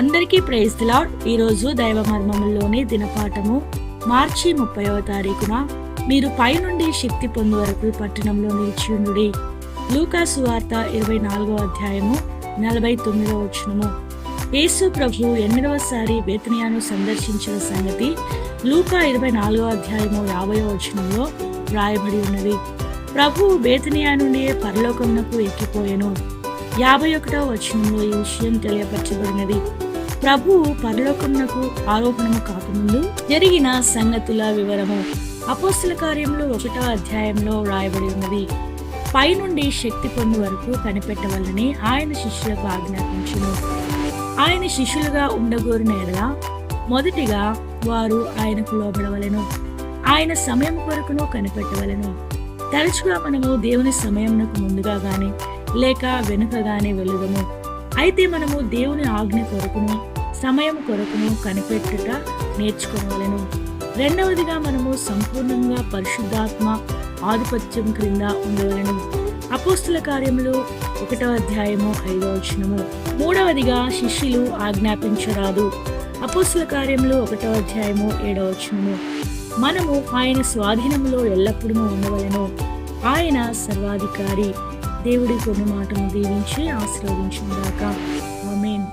అందరికీ praise lord ఈరోజు దైవ మర్మములోని దినపాఠము మార్చి ముప్పైవ తారీఖున. మీరు పైనుండి శక్తి పొందు వరకు పట్టణంలో నిలిచియుండుడి లూకా సువార్త ఇరవై నాలుగో అధ్యాయము నలభై తొమ్మిదవ వచనము. యేసు ప్రభు ఎనిమిదవసారి బేతనియాను సందర్శించిన సంగతి లూకా ఇరవై నాలుగో అధ్యాయము యాభై వచనంలో వ్రాయబడి ఉన్నది. ప్రభు బేతనియా నుండి పరలోకమునకు ఎక్కిపోయాను. యాభై ఒకటవ వచనంలో ఈ విషయం తెలియపరచబడినది. ప్రభువు పరలోకమునకు ఆరోపణము కాకముందు జరిగిన సంగతుల వివరము అపోస్తుల కార్యంలో ఒకటో అధ్యాయంలో వ్రాయబడి ఉన్నది. పైనుండి శక్తి పొంది వరకు కనిపెట్టవలని ఆయన శిష్యులకు ఆజ్ఞాపించును. ఆయన శిష్యులుగా ఉండగోరిన ఎడల మొదటిగా వారు ఆయనకు లోబడవలెను. ఆయన సమయం కొరకును కనిపెట్టవలెను. తరచుగా మనము దేవుని సమయంకు ముందుగా కానీ లేక వెనుకగానే వెళ్ళదము. అయితే మనము దేవుని ఆజ్ఞ కొరకును సమయం కొరకును కనిపెట్టుట నేర్చుకోవాలను. రెండవదిగా మనము సంపూర్ణంగా పరిశుద్ధాత్మ ఆధిపత్యం క్రింద ఉండవలను. అపోస్తుల కార్యములు ఒకటో అధ్యాయము ఐదవ వచనము. మూడవదిగా శిష్యులు ఆజ్ఞాపించరాదు. అపోస్తుల కార్యములు ఒకటో అధ్యాయము ఏడవ వచనము. మనము ఆయన స్వాధీనంలో ఎల్లప్పుడూ ఉండవలను. ఆయన సర్వాధికారి. దేవుడి కొన్ని మాటను దీవించి ఆశీర్వదించుగాక ఆమెన్.